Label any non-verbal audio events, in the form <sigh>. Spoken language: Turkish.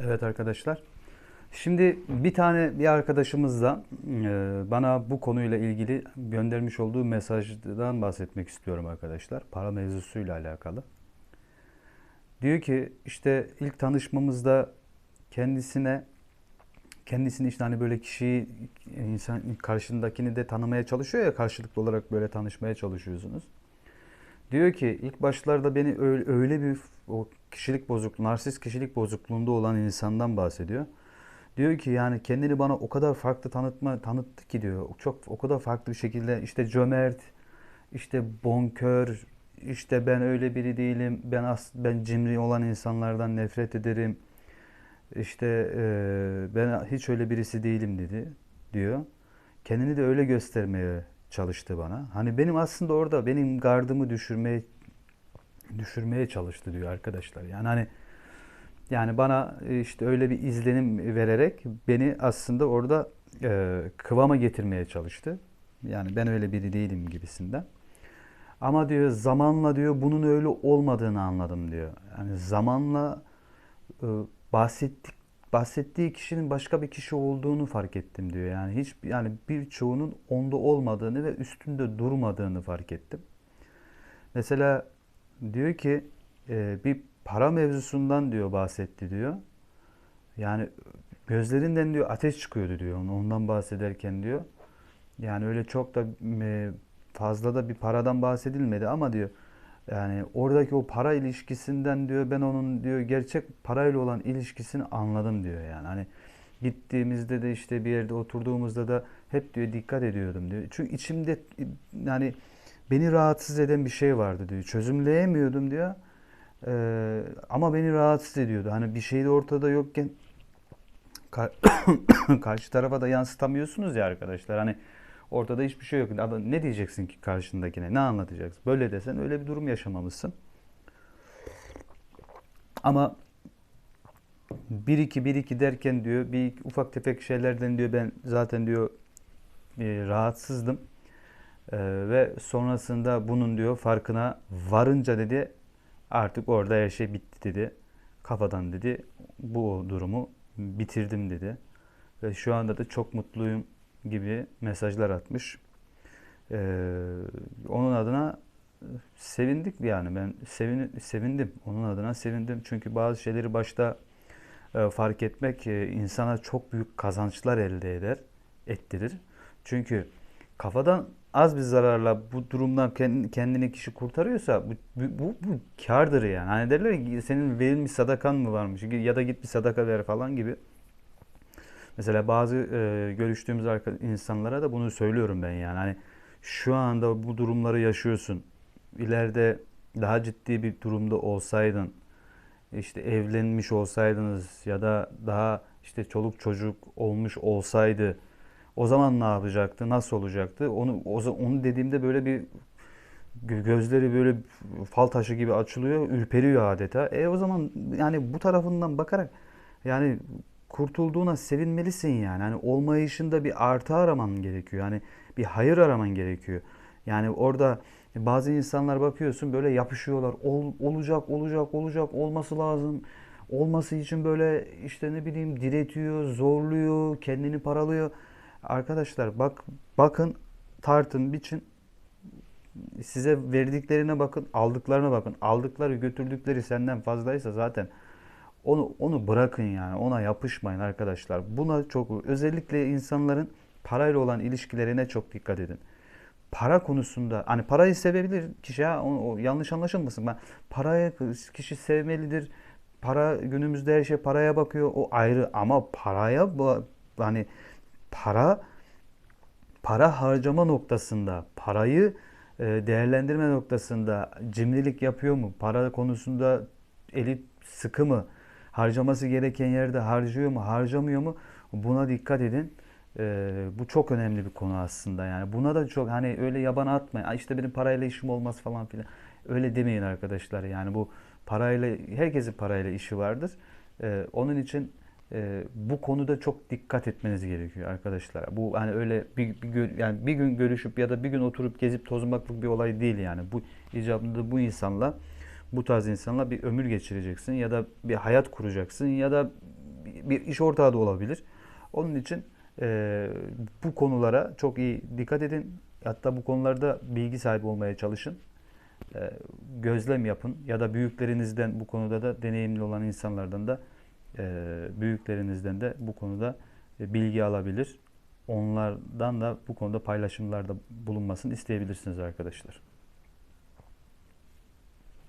Evet arkadaşlar. Şimdi bir tane bir arkadaşımız da e, bana bu konuyla ilgili göndermiş olduğu mesajdan bahsetmek istiyorum arkadaşlar. Para mevzusuyla alakalı. Diyor ki işte ilk tanışmamızda kendisine kendisini işte hani böyle kişiyi insan karşındakini de tanımaya çalışıyor ya karşılıklı olarak böyle tanışmaya çalışıyorsunuz. Diyor ki ilk başlarda beni öyle, öyle bir o kişilik bozukluğu, narsist kişilik bozukluğunda olan insandan bahsediyor. Diyor ki yani kendini bana o kadar farklı tanıtma tanıttı ki diyor. Çok o kadar farklı bir şekilde işte cömert, işte bonkör, işte ben öyle biri değilim. Ben as ben cimri olan insanlardan nefret ederim. İşte e, ben hiç öyle birisi değilim dedi diyor. Kendini de öyle göstermeye çalıştı bana. Hani benim aslında orada benim gardımı düşürmeye düşürmeye çalıştı diyor arkadaşlar. Yani hani yani bana işte öyle bir izlenim vererek beni aslında orada e, kıvama getirmeye çalıştı. Yani ben öyle biri değilim gibisinden. Ama diyor zamanla diyor bunun öyle olmadığını anladım diyor. Yani zamanla e, bahsettik bahsettiği kişinin başka bir kişi olduğunu fark ettim diyor. Yani hiç yani birçoğunun onda olmadığını ve üstünde durmadığını fark ettim. Mesela diyor ki e, bir para mevzusundan diyor bahsetti diyor. Yani gözlerinden diyor ateş çıkıyordu diyor ondan bahsederken diyor. Yani öyle çok da e, fazla da bir paradan bahsedilmedi ama diyor yani oradaki o para ilişkisinden diyor ben onun diyor gerçek parayla olan ilişkisini anladım diyor yani. Hani gittiğimizde de işte bir yerde oturduğumuzda da hep diyor dikkat ediyordum diyor. Çünkü içimde yani beni rahatsız eden bir şey vardı diyor. Çözümleyemiyordum diyor. Ee, ama beni rahatsız ediyordu. Hani bir şey de ortada yokken <coughs> karşı tarafa da yansıtamıyorsunuz ya arkadaşlar. Hani ortada hiçbir şey yok. Ne diyeceksin ki karşındakine? Ne anlatacaksın? Böyle desen öyle bir durum yaşamamışsın. Ama bir iki bir iki derken diyor bir ufak tefek şeylerden diyor ben zaten diyor e, rahatsızdım. E, ve sonrasında bunun diyor farkına varınca dedi artık orada her şey bitti dedi. Kafadan dedi bu durumu bitirdim dedi. Ve şu anda da çok mutluyum gibi mesajlar atmış. Ee, onun adına sevindik yani ben sevin, sevindim. Onun adına sevindim. Çünkü bazı şeyleri başta e, fark etmek e, insana çok büyük kazançlar elde eder, ettirir. Çünkü kafadan az bir zararla bu durumdan kendini kişi kurtarıyorsa bu, bu, bu, bu kardır yani. Hani derler ki senin verilmiş sadakan mı varmış ya da git bir sadaka ver falan gibi. Mesela bazı e, görüştüğümüz insanlara da bunu söylüyorum ben yani. Hani şu anda bu durumları yaşıyorsun. İleride daha ciddi bir durumda olsaydın, işte evlenmiş olsaydınız ya da daha işte çoluk çocuk olmuş olsaydı o zaman ne yapacaktı? Nasıl olacaktı? Onu onu dediğimde böyle bir gözleri böyle fal taşı gibi açılıyor, ürperiyor adeta. E o zaman yani bu tarafından bakarak yani kurtulduğuna sevinmelisin yani. Hani olmayışında bir artı araman gerekiyor. Yani bir hayır araman gerekiyor. Yani orada bazı insanlar bakıyorsun böyle yapışıyorlar. Ol, olacak, olacak, olacak, olması lazım. Olması için böyle işte ne bileyim diretiyor, zorluyor, kendini paralıyor. Arkadaşlar bak bakın tartın biçin. Size verdiklerine bakın aldıklarına bakın. Aldıkları götürdükleri senden fazlaysa zaten onu onu bırakın yani. Ona yapışmayın arkadaşlar. Buna çok özellikle insanların parayla olan ilişkilerine çok dikkat edin. Para konusunda hani parayı sevebilir kişi ya o, o yanlış anlaşılmasın. Ben parayı kişi sevmelidir. Para günümüzde her şey paraya bakıyor. O ayrı ama paraya hani para para harcama noktasında, parayı e, değerlendirme noktasında cimrilik yapıyor mu? Para konusunda eli sıkı mı? Harcaması gereken yerde harcıyor mu, harcamıyor mu? Buna dikkat edin. Ee, bu çok önemli bir konu aslında yani. Buna da çok hani öyle yabana atmayın. İşte benim parayla işim olmaz falan filan. Öyle demeyin arkadaşlar. Yani bu parayla herkesin parayla işi vardır. Ee, onun için e, bu konuda çok dikkat etmeniz gerekiyor arkadaşlar. Bu hani öyle bir, bir yani bir gün görüşüp ya da bir gün oturup gezip tozmaklık bir olay değil yani. Bu icabında bu insanla bu tarz insanla bir ömür geçireceksin ya da bir hayat kuracaksın ya da bir iş ortağı da olabilir. Onun için e, bu konulara çok iyi dikkat edin. Hatta bu konularda bilgi sahibi olmaya çalışın. E, gözlem yapın ya da büyüklerinizden bu konuda da deneyimli olan insanlardan da ee, büyüklerinizden de bu konuda e, bilgi alabilir. Onlardan da bu konuda paylaşımlarda bulunmasını isteyebilirsiniz arkadaşlar.